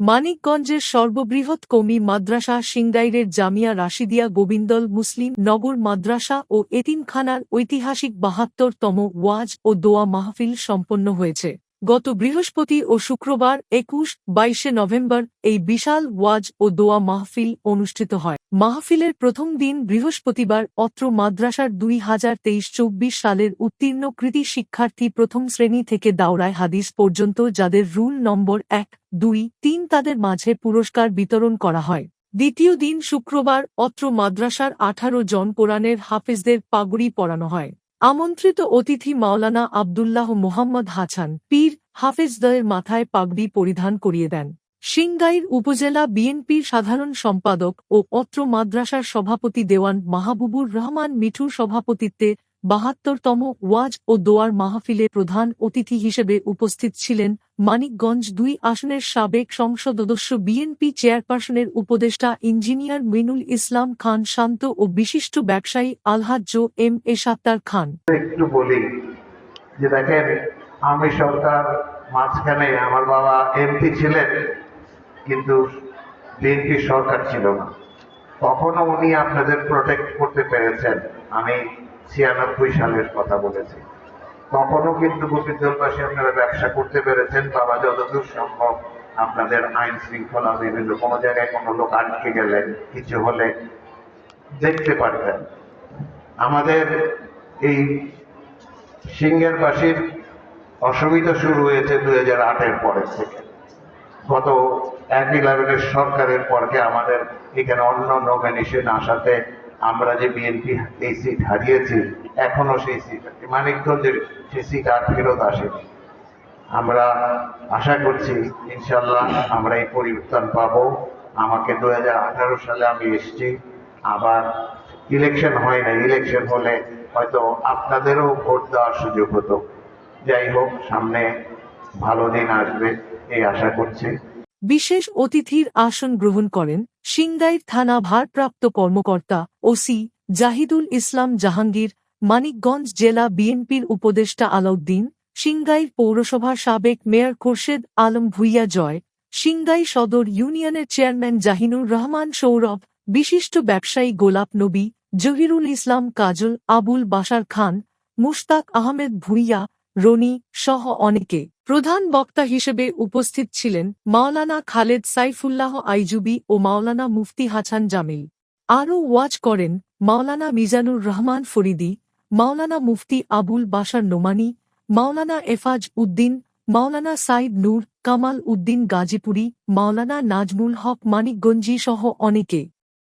মানিকগঞ্জের সর্ববৃহৎ কমি মাদ্রাসা সিংগাইরের জামিয়া রাশিদিয়া গোবিন্দল মুসলিম নগর মাদ্রাসা ও এতিমখানার ঐতিহাসিক বাহাত্তরতম ওয়াজ ও দোয়া মাহফিল সম্পন্ন হয়েছে। গত বৃহস্পতি ও শুক্রবার একুশ, বাইশে নভেম্বর এই বিশাল ওয়াজ ও দোয়া মাহফিল অনুষ্ঠিত হয়। মাহফিলের প্রথম দিন বৃহস্পতিবার অত্র মাদ্রাসার দুই হাজার তেইশ চব্বিশ সালের উত্তীর্ণ কৃতি শিক্ষার্থী প্রথম শ্রেণি থেকে দাওরায় হাদিস পর্যন্ত যাদের রুল নম্বর এক, দুই, তিন তাদের মাঝে পুরস্কার বিতরণ করা হয়। দ্বিতীয় দিন শুক্রবার অত্র মাদ্রাসার আঠারো জন কোরআনের হাফেজদের পাগড়ি পরানো হয়। আমন্ত্রিত অতিথি মাওলানা আবদুল্লাহ মোহাম্মদ হাছান পীর হাফেজদয়ের মাথায় পাগড়ি পরিধান করিয়ে দেন। সিংগাইর উপজেলা বিএনপির সাধারণ সম্পাদক ও অত্র মাদ্রাসার সভাপতি দেওয়ান মাহবুবুর রহমান মিঠুর সভাপতিত্বে বাহাত্তরতম ওয়াজ ও দোয়ার মাহফিলে প্রধান অতিথি হিসেবে উপস্থিত ছিলেন মানিকগঞ্জ দুই আসনের সাবেক সংসদ সদস্য বিএনপি চেয়ারপারসনের উপদেষ্টা ইঞ্জিনিয়ার মিনুল ইসলাম খান শান্ত ও বিশিষ্ট ব্যবসায়ী আলহাজ্জ এম এ সাত্তার খান। একটু বলি যে দেখেন, আমি সরকার মাঝখানে আমার বাবা এমপি ছিলেন, কিন্তু বিএনপি সরকার ছিল না। কখনো উনি আপনাদের প্রোটেক্ট করতে পেরেছেন। আমি ছিয়ানব্বই সালের কথা বলেছি। তখনও কিন্তু গোপীজলবাসী আপনারা ব্যবসা করতে পেরেছেন, বাবা যতদূর সম্ভব আপনাদের আইন শৃঙ্খলা বিভিন্ন কোনো জায়গায় কোনো লোক আটকে গেলে কিছু হলে দেখতে পারতেন। আমাদের এই সিংহের বাসীর অসুবিধা শুরু হয়েছে দুই হাজার আটের পরের থেকে। গত এক ইলেভেনের সরকারের পরকে আমাদের এখানে অন্য নমিনেশন আসাতে আমরা যে বিএনপি এই সিট হারিয়েছি, এখনও সেই সিট মানিকগঞ্জের সেই সিট আর ফেরত আসেনি। আমরা আশা করছি ইনশাল্লাহ আমরা এই পরিবর্তন পাব। আমাকে দু হাজার আঠারো সালে আমি এসেছি। আবার ইলেকশন হয় না ইলেকশন হলে হয়তো আপনাদেরও ভোট দেওয়ার সুযোগ হতো। যাই হোক, সামনে ভালো দিন আসবে, এই আশা করছি। বিশেষ অতিথির আসন গ্রহণ করেন সিংগাইর থানা ভারপ্রাপ্ত কর্মকর্তা ওসি জাহিদুল ইসলাম জাহাঙ্গীর, মানিকগঞ্জ জেলা বিএনপির উপদেষ্টা আলাউদ্দিন সিংগাইর পৌরসভার সাবেক মেয়র খোরশেদ আলম ভুইয়া জয় সিংগাই সদর ইউনিয়নের চেয়ারম্যান জাহিনুর রহমান সৌরভ, বিশিষ্ট ব্যবসায়ী গোলাপ নবী, জহিরুল ইসলাম কাজল, আবুল বাশার খান, মুশতাক আহমেদ ভুইয়া রনি সহ অনেকে। প্রধান বক্তা হিসেবে উপস্থিত ছিলেন মাওলানা খালেদ সাইফুল্লাহ আইজুবি ও মাওলানা মুফতি হাছান জামিল। আরও ওয়াজ করেন মাওলানা মিজানুর রহমান ফরিদি, মাওলানা মুফতি আবুল বাশার নোমানি, মাওলানা এফাজ উদ্দিন, মাওলানা সাইদ নূর, কামাল উদ্দিন গাজীপুরি, মাওলানা নাজমুল হক মানিকগঞ্জি সহ অনেকে।